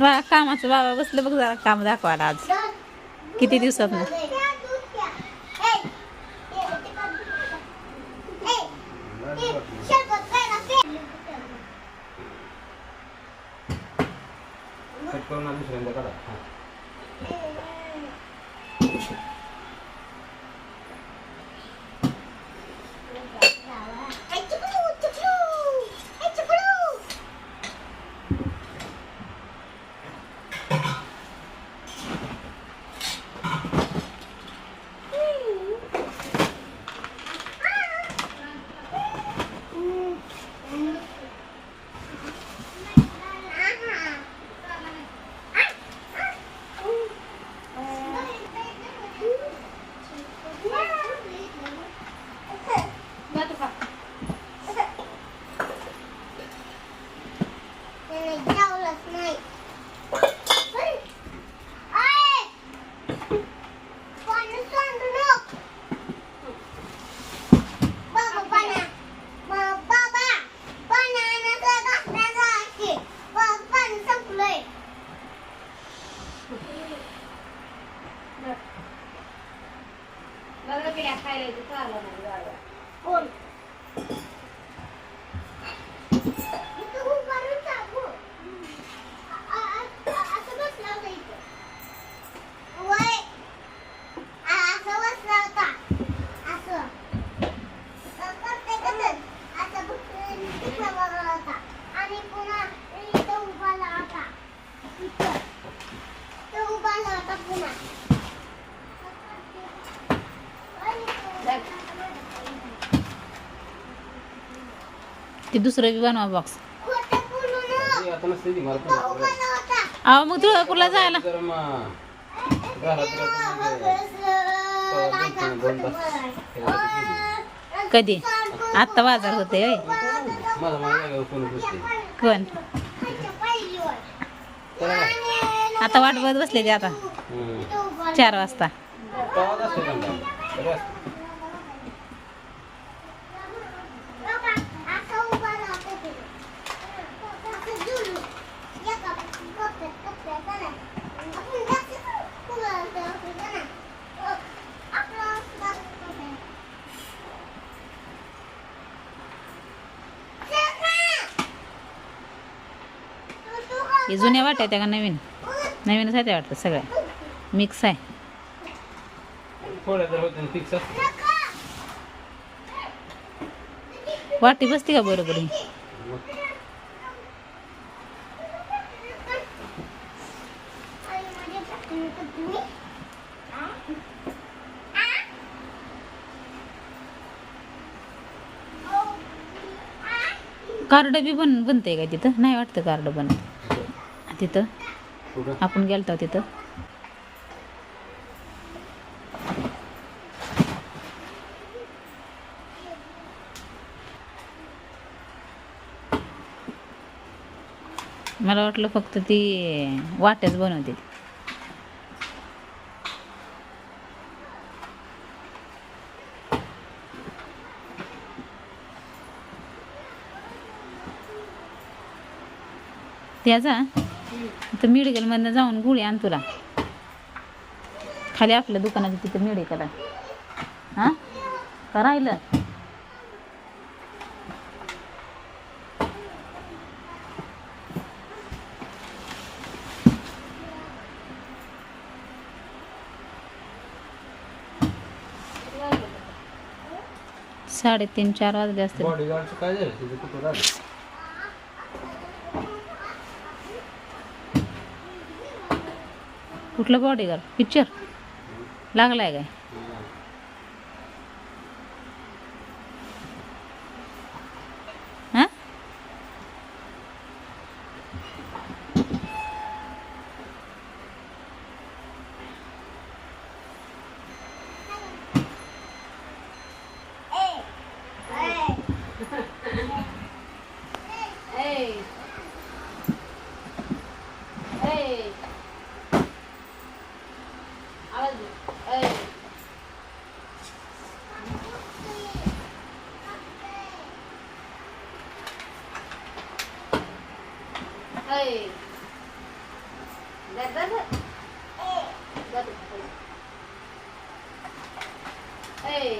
बा कामाचं बाबा बसलं बघ जरा काम दाखवायला आज. किती दिवसात कट कोण? ते दुसरं बी बनवा बॉक्स अहो मग तुळजापूरला जायला? कधी? आत्ता बाजार होते कोण? आता वाट बघत बसले आता. चार वाजता. हे जुन्या वाट्या त्या का नवीन? नवीनच आहे त्या वाटतं सगळ्या. मिक्स आहे. वाटी बसते का बरोबर ही? कार्ड बी बन बनते का तिथं? नाही वाटतं कार्ड बनत. तिथं. आपण गेलतो तिथं. मला वाटलं फक्त ती वाट्याच बनवते. त्याचा तर मेडिकलमधनं जाऊन गोळी आण तुला. खाली आपल्या दुकानात तिथं मेडिकल आहे. हां? का राहिलं? साडेतीन चार वाजले असतील बॉडीगार्डचं काय झालं तिथे कुठं राहिलं कुठलं बॉडीगार्ड पिक्चर लागलाय काय? 哎，等等。哦。不要等，不。哎。